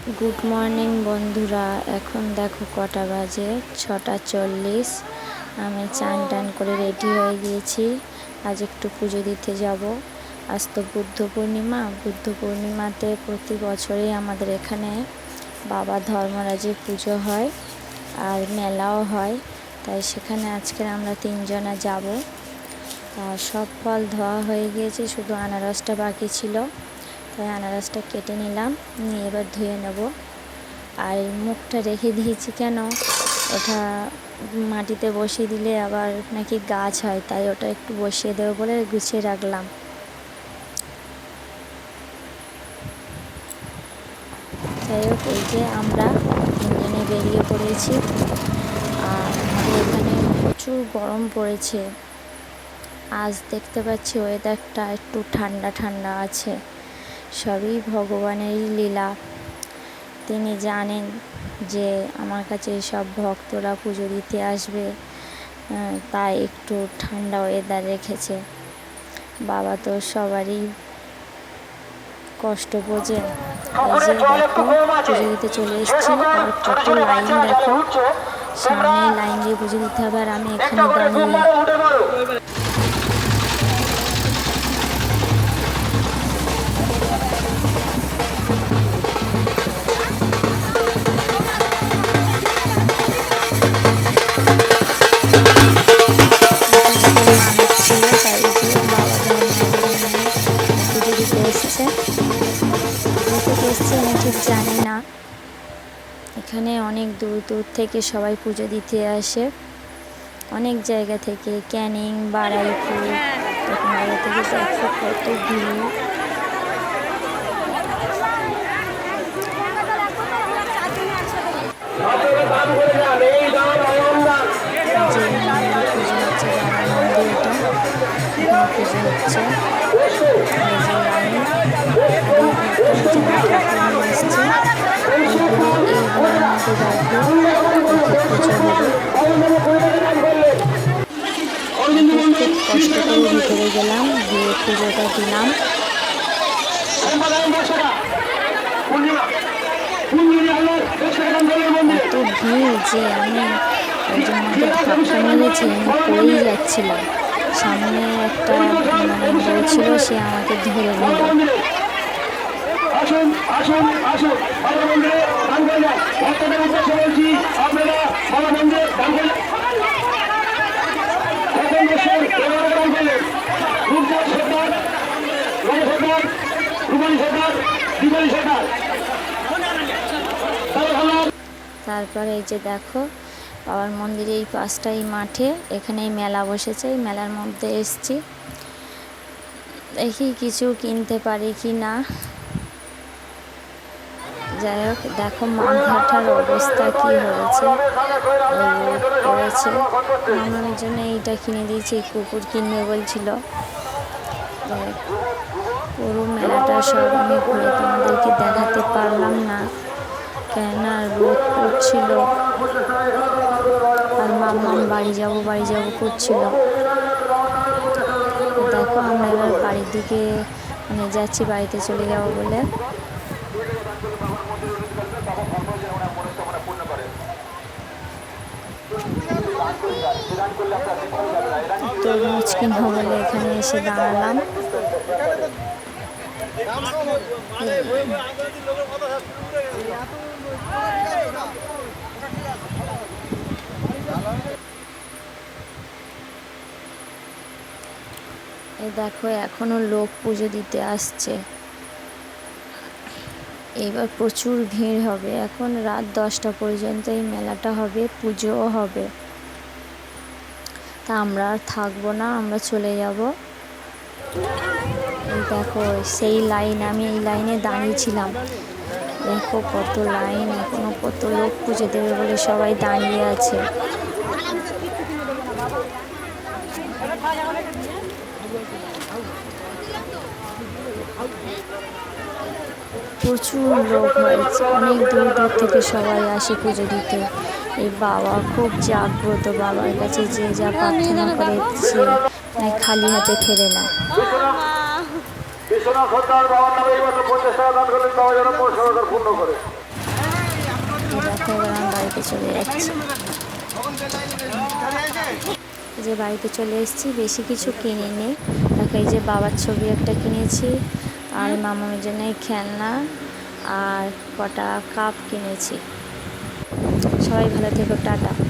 Good morning বন্ধুরা, এখন দেখো কটা বাজে, ছটা চল্লিশ। আমি চান টান করে রেডি হয়ে গিয়েছি। আজ একটু পুজো দিতে যাব। আজ তো বুদ্ধ পূর্ণিমা, বুদ্ধ পূর্ণিমাতে প্রতি বছরই আমাদের এখানে বাবা ধর্মরাজের পুজো হয় আর মেলাও হয়। তাই সেখানে আজকের আমরা তিনজনা যাব। আর সব ফল ধোয়া হয়ে গিয়েছে, শুধু আনারসটা বাকি ছিল। তাই আনারসটা কেটে নিলাম, নিয়ে এবার ধুয়ে নেব। আর মুখটা রেখে দিয়েছি কেন? ওটা মাটিতে বসিয়ে দিলে আবার নাকি গাছ হয়, তাই ওটা একটু বসিয়ে দেবো বলে গুছিয়ে রাখলাম। যাই হোক, এই যে আমরা তিনজনে বেরিয়ে পড়েছি। আর এখানে প্রচুর গরম পড়েছে। আজ দেখতে পাচ্ছি ওয়েদারটা একটু ঠান্ডা ঠান্ডা আছে। সবই ভগবানেরই লীলা। তিনি জানেন যে আমার কাছে সব ভক্তরা পুজো দিতে আসবে তাই একটু ঠান্ডা ওয়েদার রেখেছে। বাবা তো সবারই কষ্ট বোঝে। এই যে দেখো পুজো দিতে চলে এসেছি আর কত লাইন দেখো সামনে লাইন দিয়ে পুজো দিতে হবে আর আমি এখানে দাঁড়িয়ে জানি না। এখানে অনেক দূর দূর থেকে সবাই পুজো দিতে আসে। অনেক জায়গা থেকে ক্যানিং, বারাইপুর জায়গা থেকে দেখো কত ভিড়। পুজো হচ্ছে। খুব কষ্ট করে ভিতরে গেলাম গিয়ে পুজোটা দিলাম এত ভিড় যে আমি ওই জন্য ধাক্কা মেরেছে পড়েই যাচ্ছিলাম। সামনে একটা মানে বলছিল সে আমাকে ধরে নিল। আসুন আসুন আসুন। বাবা মন্দিরে দান করে যান। ভক্তদের উদ্দেশ্যে বলছি, আপনারা বাবা মন্দিরে দান করে ভালো তারপরে এই যে দেখো, বাবার মন্দিরে এই পাশটা এই মাঠে এখানে মেলা বসেছে, এই মেলার মধ্যে এসছি। দেখি কিছু কিনতে পারি কি না। যাই হোক, দেখো মাথাটার অবস্থা কি হয়েছে। পড়েছে মামার জন্য এইটা কিনে দিয়েছি কুকুর কিনবে বলছিল। পুরো মেলাটা সব আমি ঘুরে তোমাদেরকে দেখাতে পারলাম না। কেননা রোদ পড়ছিল আর মাম্মাম বাড়ি যাব বাড়ি যাব করছিল। দেখো আমরা এবার বাড়ির দিকে মানে যাচ্ছি, বাড়িতে চলে যাব বলে। কিনবো বলে এখানে এসে দাঁড়ালাম। এই দেখো এখনও লোক পুজো দিতে আসছে। এবার প্রচুর ভিড় হবে। এখন রাত দশটা পর্যন্ত এই মেলাটা হবে, পুজোও হবে। তা আমরা আর থাকব না, আমরা চলে যাব। দেখো, সেই লাইন, আমি এই লাইনে দাঁড়িয়েছিলাম। দেখো কত লাইন, এখনও কত লোক পুজো দেবে বলে সবাই দাঁড়িয়ে আছে। প্রচুর লোক হয়েছে। অনেক দূর দূর থেকে সবাই আসে পুজো দিতে। এই বাবা খুব জাগ্রত বাবার কাছে, যে যা প্রার্থনা করে সে খালি হাতে ফেরে না। বাড়িতে চলে যাচ্ছি। যে বাড়িতে চলে এসেছি, বেশি কিছু কিনিনি দেখো এই যে বাবার ছবি একটা কিনেছি। আর মামামের জন্য খেলনা আর কটা কাপ কিনেছি। সবাই ভালো থেকো টাটা।